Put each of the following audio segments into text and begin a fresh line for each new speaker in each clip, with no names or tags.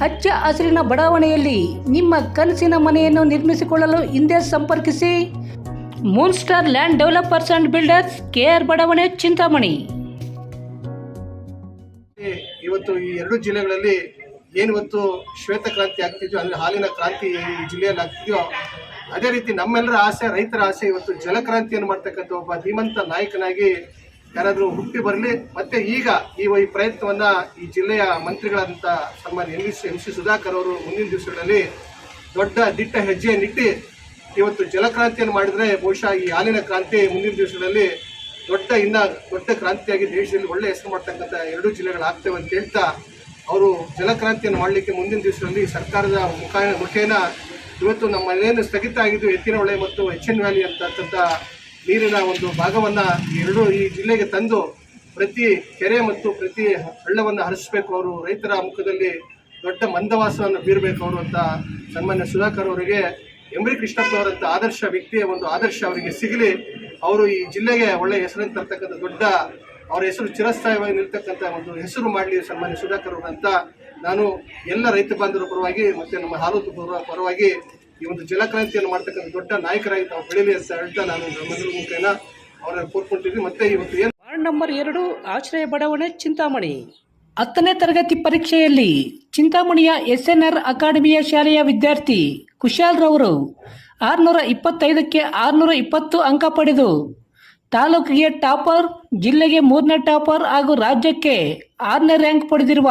ಹಚ್ಚ ಹಸಿರಿನ ಬಡಾವಣೆಯಲ್ಲಿ ನಿಮ್ಮ ಕನಸಿನ ಮನೆಯನ್ನು ನಿರ್ಮಿಸಿಕೊಳ್ಳಲು ಹಿಂದೆ ಸಂಪರ್ಕಿಸಿ. Moon star land developers and builders KR ಬಡಾವಣೆ, ಚಿಂತಾಮಣಿ.
ಇವತ್ತು ಈ ಎರಡು ಜಿಲ್ಲೆಗಳಲ್ಲಿ ಏನು ಇವತ್ತು ಶ್ವೇತ ಕ್ರಾಂತಿ ಆಗ್ತಿದೆಯೋ ಅಂದರೆ ಹಾಲಿನ ಕ್ರಾಂತಿ ಈ ಜಿಲ್ಲೆಯಲ್ಲಿ ಆಗ್ತಿದೆಯೋ, ಅದೇ ರೀತಿ ನಮ್ಮೆಲ್ಲರ ಆಸೆ, ರೈತರ ಆಸೆ ಇವತ್ತು ಜಲಕ್ರಾಂತಿಯನ್ನು ಮಾಡ್ತಕ್ಕಂಥ ಒಬ್ಬ ಧೀಮಂತ ನಾಯಕನಾಗಿ ಯಾರಾದರೂ ಹುಟ್ಟಿ ಬರಲಿ, ಮತ್ತೆ ಈಗ ಈ ಈ ಪ್ರಯತ್ನವನ್ನ ಈ ಜಿಲ್ಲೆಯ ಮಂತ್ರಿಗಳಾದಂಥ ಸನ್ಮಾನ್ಯ M C M C Sudhakar ಅವರು ಮುಂದಿನ ದಿವಸಗಳಲ್ಲಿ ದೊಡ್ಡ ದಿಟ್ಟ ಹೆಜ್ಜೆಯನ್ನಿಟ್ಟು ಇವತ್ತು ಜಲಕ್ರಾಂತಿಯನ್ನು ಮಾಡಿದರೆ ಬಹುಶಃ ಈ ಹಾಲಿನ ಕ್ರಾಂತಿ ಮುಂದಿನ ದಿವಸಗಳಲ್ಲಿ ದೊಡ್ಡ ಇನ್ನ, ದೊಡ್ಡ ಕ್ರಾಂತಿಯಾಗಿ ದೇಶದಲ್ಲಿ ಒಳ್ಳೆ ಹೆಸರು ಮಾಡ್ತಕ್ಕಂಥ ಎರಡು ಜಿಲ್ಲೆಗಳಾಗ್ತೇವೆ ಅಂತ ಹೇಳ್ತಾ ಅವರು ಜಲಕ್ರಾಂತಿಯನ್ನು ಮಾಡಲಿಕ್ಕೆ ಮುಂದಿನ ದಿವಸದಲ್ಲಿ ಸರ್ಕಾರದ ಮುಖ ಮುಖೇನ ಇವತ್ತು ನಮ್ಮ ಮನೆಯನ್ನು ಸ್ಥಗಿತ ಆಗಿದ್ದು ಎತ್ತಿನ ಹೊಳೆ ಮತ್ತು ಎಚ್ ಎನ್ ವ್ಯಾಲಿ ಅಂತಕ್ಕಂಥ ನೀರಿನ ಒಂದು ಭಾಗವನ್ನ ಎರಡು ಈ ಜಿಲ್ಲೆಗೆ ತಂದು ಪ್ರತಿ ಕೆರೆ ಮತ್ತು ಪ್ರತಿ ಹಳ್ಳವನ್ನು ಹರಿಸಬೇಕು ಅವರು. ರೈತರ ಮುಖದಲ್ಲಿ ದೊಡ್ಡ ಮಂದವಾಸವನ್ನು ಬೀರಬೇಕು ಅವರು ಅಂತ ಸನ್ಮಾನ್ಯ ಸುಧಾಕರ್ ಅವರಿಗೆ, ಎಂ ಬಿ ಕೃಷ್ಣಪ್ಪ ಅವರಂಥ ಆದರ್ಶ ವ್ಯಕ್ತಿಯ ಒಂದು ಆದರ್ಶ ಅವರಿಗೆ ಸಿಗಲಿ. ಅವರು ಈ ಜಿಲ್ಲೆಗೆ ಒಳ್ಳೆಯ ಹೆಸರನ್ನು ತರ್ತಕ್ಕಂಥ ದೊಡ್ಡ, ಅವರ ಹೆಸರು ಚಿರಸ್ಥಾಯವಾಗಿ ನಿಲ್ತಕ್ಕಂಥ ಒಂದು ಹೆಸರು ಮಾಡಲಿ ಸನ್ಮಾನ್ಯ ಸುಧಾಕರ್ ಅವರು ಅಂತ ನಾನು ಎಲ್ಲ ರೈತ ಬಾಂಧವರ ಪರವಾಗಿ ಮತ್ತು ನಮ್ಮ ಹಾಲು ಪರ ಪರವಾಗಿ ಈ ಒಂದು ಜಲಕ್ರಾಂತಿಯನ್ನು ಮಾಡ್ತಕ್ಕಂಥ ದೊಡ್ಡ ನಾಯಕರಾಗಿ ತಾವು ಬೆಳೀಲಿ ಅಂತ ಹೇಳ್ತಾ ನಾನು ನಮ್ಮೆಲ್ಲರ ಮುಖೇನ ಅವರನ್ನು ಕೋರ್ಕೊಂಡಿದ್ದೀನಿ ಮತ್ತೆ ಇವತ್ತು ಏನು
ವಾರ್ಡ್ ನಂಬರ್ ಎರಡು, ಆಶ್ರಯ ಬಡಾವಣೆ ಚಿಂತಾಮಣಿ. ಹತ್ತನೇ ತರಗತಿ ಪರೀಕ್ಷೆಯಲ್ಲಿ ಚಿಂತಾಮಣಿಯ ಎಸ್ ಎನ್ ಆರ್ ಅಕಾಡೆಮಿಯ ಶಾಲೆಯ ವಿದ್ಯಾರ್ಥಿ ಕುಶಾಲ್ ರವರು ಆರುನೂರ ಇಪ್ಪತ್ತೈದಕ್ಕೆ ಆರುನೂರ ಇಪ್ಪತ್ತು ಅಂಕ ಪಡೆದು ತಾಲೂಕಿಗೆ ಟಾಪರ್, ಜಿಲ್ಲೆಗೆ ಮೂರನೇ ಟಾಪರ್ ಹಾಗೂ ರಾಜ್ಯಕ್ಕೆ ಆರನೇ ರ್ಯಾಂಕ್ ಪಡೆದಿರುವ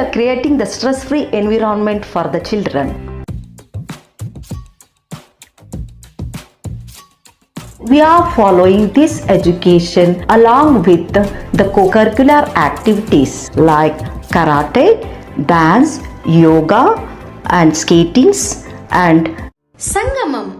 are creating the stress-free environment for the children. We are following this education along with the co-curricular activities like karate, dance, yoga and skatings and
Sangamam